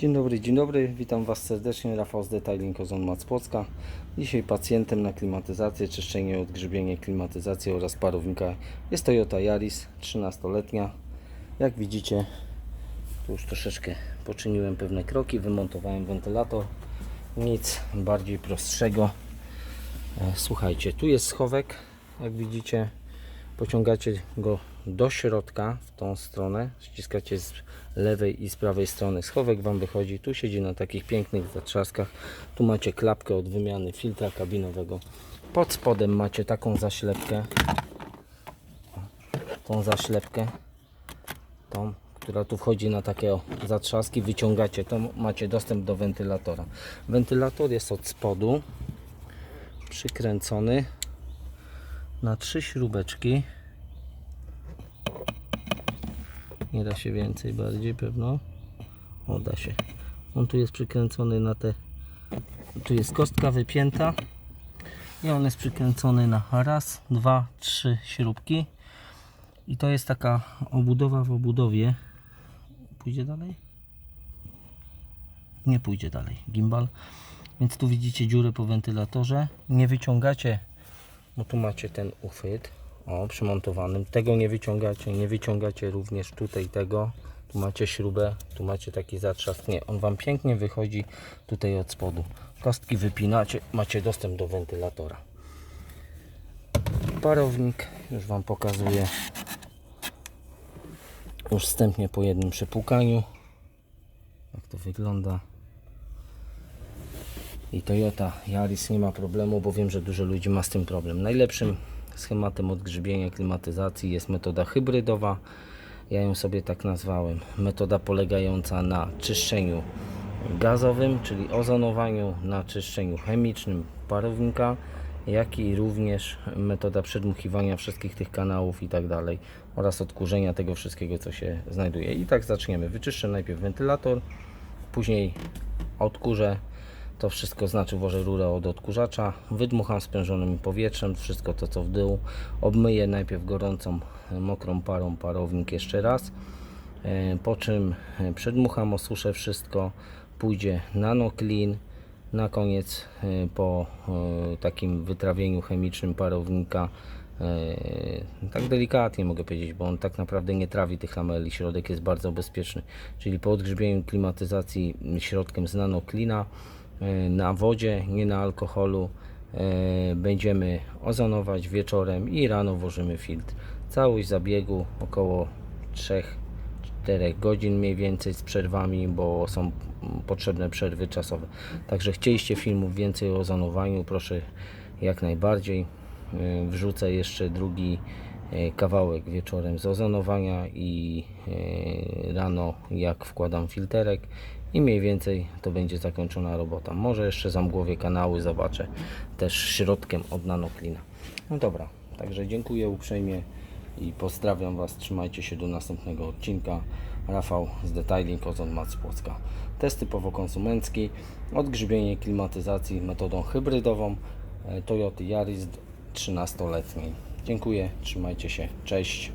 Dzień dobry, dzień dobry, witam Was serdecznie, Rafał z Detailing Ozon Mac. Dzisiaj pacjentem na klimatyzację, czyszczenie, odgrzybienie, klimatyzację oraz parownika jest Toyota Yaris 13-letnia. Jak widzicie, tu już troszeczkę poczyniłem pewne kroki, wymontowałem wentylator, nic bardziej prostszego. E, Słuchajcie, tu jest schowek, jak widzicie, pociągacie go do środka w tą stronę, ściskacie z lewej i z prawej strony. Schowek Wam wychodzi, tu siedzi na takich pięknych zatrzaskach. Tu macie klapkę od wymiany filtra kabinowego. Pod spodem macie taką zaślepkę, tą zaślepkę, tą, która tu wchodzi na takie o, zatrzaski. Wyciągacie to, macie dostęp do wentylatora. Wentylator jest od spodu przykręcony na trzy śrubeczki. Nie da się więcej, bardziej pewno. O, da się. On tu jest przykręcony na te. Tu jest kostka wypięta. I on jest przykręcony na raz, dwa, trzy śrubki. I to jest taka obudowa w obudowie. Pójdzie dalej? Nie pójdzie dalej. Gimbal. Więc tu widzicie dziurę po wentylatorze. Nie wyciągacie bo tu macie ten uchwyt o przymontowanym. Tego nie wyciągacie nie wyciągacie również tutaj tego. Tu macie śrubę tu macie taki zatrzask. Nie on wam pięknie wychodzi tutaj od spodu. Kostki wypinacie macie dostęp do wentylatora. Parownik już wam pokazuję. Już wstępnie po jednym przepłukaniu. Jak to wygląda? I Toyota Yaris nie ma problemu, bo wiem, że dużo ludzi ma z tym problem. Najlepszym schematem odgrzybienia klimatyzacji jest metoda hybrydowa. Ja ją sobie tak nazwałem. Metoda polegająca na czyszczeniu gazowym, czyli ozonowaniu, na czyszczeniu chemicznym parownika, jak i również metoda przedmuchiwania wszystkich tych kanałów i tak dalej oraz odkurzenia tego wszystkiego, co się znajduje. I tak zaczniemy. Wyczyszczę najpierw wentylator, później odkurzę to wszystko znaczy włożę rurę od odkurzacza, wydmucham spężonym powietrzem, wszystko to co w dół, obmyję najpierw gorącą, mokrą parą parownik jeszcze raz, e, po czym e, przedmucham, osuszę wszystko, pójdzie nano clean, na koniec e, po takim wytrawieniu chemicznym parownika. Tak delikatnie mogę powiedzieć, bo on tak naprawdę nie trawi tych lameli, środek jest bardzo bezpieczny, czyli po odgrzebieniu klimatyzacji środkiem z nanoklina na wodzie, nie na alkoholu e, będziemy ozonować wieczorem i rano włożymy filtr. Całość zabiegu około 3 4 godzin mniej więcej z przerwami, bo są potrzebne przerwy czasowe. Także chcieliście filmów więcej o ozonowaniu, proszę jak najbardziej. Yy, Wrzucę jeszcze drugi kawałek wieczorem z ozonowania i rano jak wkładam filterek i mniej więcej to będzie zakończona robota. Może jeszcze zamgłowię kanały, zobaczę też środkiem od nanoklina. No dobra, także dziękuję uprzejmie i pozdrawiam Was. Trzymajcie się do następnego odcinka. Rafał z Detailing Ozon Mac Płocka. Test typowo konsumencki, odgrzybienie klimatyzacji metodą hybrydową e, Toyota Yaris 13-letniej. Dziękuję, trzymajcie się, cześć.